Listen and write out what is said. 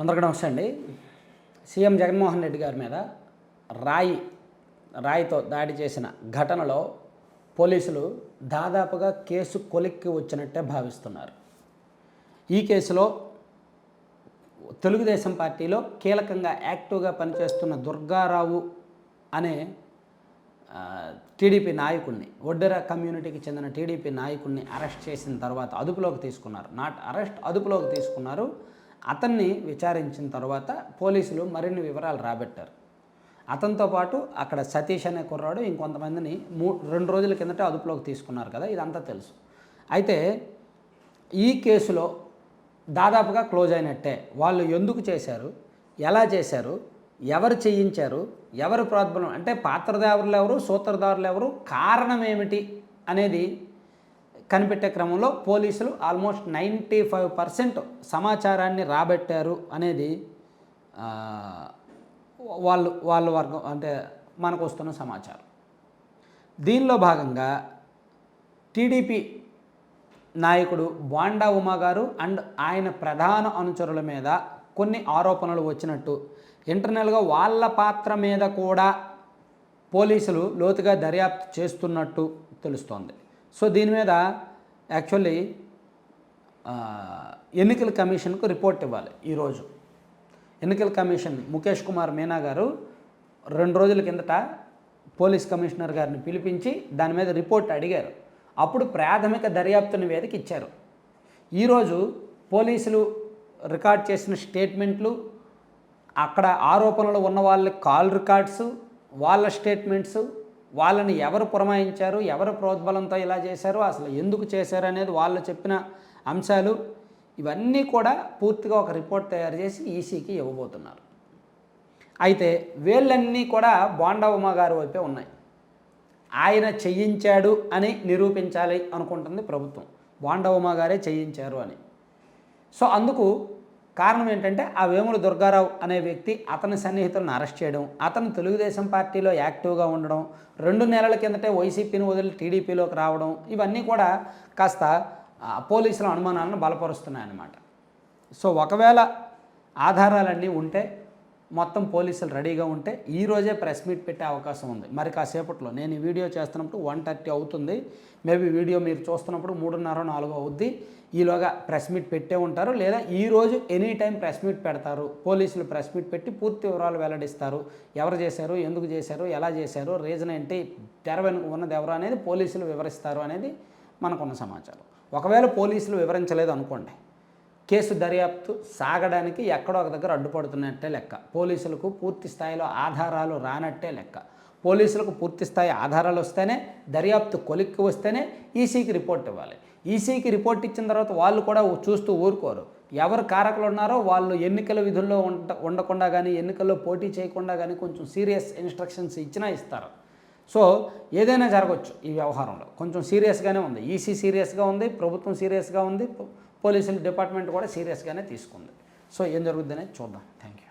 అందరికీ నమస్తే అండి. సీఎం జగన్మోహన్ రెడ్డి గారి మీద రాయి రాయితో దాడి చేసిన ఘటనలో పోలీసులు దాదాపుగా కేసు కొలిక్కి వచ్చినట్టే భావిస్తున్నారు. ఈ కేసులో తెలుగుదేశం పార్టీలో కీలకంగా యాక్టివ్గా పనిచేస్తున్న దుర్గారావు అనే టీడీపీ నాయకుడిని ఒడ్డెర కమ్యూనిటీకి చెందిన టీడీపీ నాయకుడిని అరెస్ట్ చేసిన తర్వాత అదుపులోకి తీసుకున్నారు. నాట్ అరెస్ట్ అదుపులోకి తీసుకున్నారు అతన్ని విచారించిన తర్వాత పోలీసులు మరిన్ని వివరాలు రాబెట్టారు. అతనితో పాటు అక్కడ సతీష్ అనే కుర్రాడు ఇంకొంతమందిని మూ రెండు రోజుల కిందట అదుపులోకి తీసుకున్నారు కదా ఇదంతా తెలుసు. అయితే ఈ కేసులో దాదాపుగా క్లోజ్ అయినట్టే. వాళ్ళు ఎందుకు చేశారు? ఎలా చేశారు? ఎవరు చేయించారు? ఎవరు ప్రాబ్లం అంటే పాత్రదారులు ఎవరు? సూత్రధారులు ఎవరు? కారణం ఏమిటి? అనేది కనిపెట్టే క్రమంలో పోలీసులు ఆల్మోస్ట్ నైంటీ ఫైవ్ పర్సెంట్ సమాచారాన్ని రాబట్టారు అనేది వాళ్ళు వాళ్ళ వర్గం అంటే మనకు వస్తున్న సమాచారం. దీనిలో భాగంగా టీడీపీ నాయకుడు బాండా ఉమా గారు అండ్ ఆయన ప్రధాన అనుచరుల మీద కొన్ని ఆరోపణలు వచ్చినట్టు ఇంటర్నల్గా వాళ్ళ పాత్ర మీద కూడా పోలీసులు లోతుగా దర్యాప్తు చేస్తున్నట్టు తెలుస్తోంది. సో దీని మీద యాక్చువల్లీ ఎన్నికల కమిషన్కు రిపోర్ట్ ఇవ్వాలి ఈరోజు ఎన్నికల కమిషన్ ముఖేష్ కుమార్ మీనా గారు రెండు రోజుల కిందట పోలీస్ కమిషనర్ గారిని పిలిపించి దాని మీద రిపోర్ట్ అడిగారు. అప్పుడు ప్రాథమిక దర్యాప్తు నివేదిక ఇచ్చారు. ఈరోజు పోలీసులు రికార్డ్ చేసిన స్టేట్మెంట్లు అక్కడ ఆరోపణలు ఉన్న వాళ్ళ కాల్ రికార్డ్స్ వాళ్ళ స్టేట్మెంట్స్ వాళ్ళని ఎవరు పురమాయించారు ఎవరు ప్రోద్బలంతో ఇలా చేశారు అసలు ఎందుకు చేశారు అనేది వాళ్ళు చెప్పిన అంశాలు ఇవన్నీ కూడా పూర్తిగా ఒక రిపోర్ట్ తయారు చేసి ఈసీకి ఇవ్వబోతున్నారు. అయితే వీళ్ళన్నీ కూడా బాండవమ్మ గారి వైపే ఉన్నాయి. ఆయన చెయ్యించాడు అని నిరూపించాలి అనుకుంటుంది ప్రభుత్వం. బాండవమ్మ గారే చేయించారు అని. సో అందుకు కారణం ఏంటంటే ఆ వేముల దుర్గారావు అనే వ్యక్తి అతని సన్నిహితులను అరెస్ట్ చేయడం అతను తెలుగుదేశం పార్టీలో యాక్టివ్గా ఉండడం రెండు నెలల కిందటే వైసీపీని వదిలి టీడీపీలోకి రావడం ఇవన్నీ కూడా కాస్త పోలీసుల అనుమానాలను బలపరుస్తున్నాయన్నమాట. సో ఒకవేళ ఆధారాలన్నీ ఉంటే మొత్తం పోలీసులు రెడీగా ఉంటే ఈరోజే ప్రెస్ మీట్ పెట్టే అవకాశం ఉంది. మరి కాసేపట్లో నేను ఈ వీడియో చేస్తున్నప్పుడు వన్ థర్టీ అవుతుంది. మేబీ వీడియో మీరు చూస్తున్నప్పుడు మూడున్నర నాలుగు అవుద్ది. ఈలోగా ప్రెస్ మీట్ పెట్టే ఉంటారు. లేదా ఈరోజు ఎనీ టైం ప్రెస్ మీట్ పెడతారు. పోలీసులు ప్రెస్ మీట్ పెట్టి పూర్తి వివరాలు వెల్లడిస్తారు. ఎవరు చేశారు ఎందుకు చేశారు ఎలా చేశారు రీజన్ ఏంటి తెర వెనుక ఉన్నది ఎవరు అనేది పోలీసులు వివరిస్తారు అనేది మనకున్న సమాచారం. ఒకవేళ పోలీసులు వివరించలేదు అనుకోండి కేసు దర్యాప్తు సాగడానికి ఎక్కడో ఒక దగ్గర అడ్డుపడుతున్నట్టే లెక్క. పోలీసులకు పూర్తి స్థాయిలో ఆధారాలు రానట్టే లెక్క. పోలీసులకు పూర్తి స్థాయి ఆధారాలు వస్తేనే దర్యాప్తు కొలిక్కి వస్తేనే ఈసీకి రిపోర్ట్ ఇవ్వాలి. ఈసీకి రిపోర్ట్ ఇచ్చిన తర్వాత వాళ్ళు కూడా చూస్తూ ఊరుకోరు. ఎవరు కారకులు ఉన్నారో వాళ్ళు ఎన్నికల విధుల్లో ఉండ ఉండకుండా కానీ ఎన్నికల్లో పోటీ చేయకుండా కానీ కొంచెం సీరియస్ ఇన్స్ట్రక్షన్స్ ఇచ్చినా ఇస్తారు. సో ఏదైనా జరగవచ్చు ఈ వ్యవహారంలో. కొంచెం సీరియస్గానే ఉంది. ఈసీ సీరియస్గా ఉంది ప్రభుత్వం సీరియస్గా ఉంది పో- పోలీసుల డిపార్ట్మెంట్ కూడా సీరియస్గానే తీసుకుంది. సో ఏం జరుగుద్ది అనేది చూద్దాం. Thank you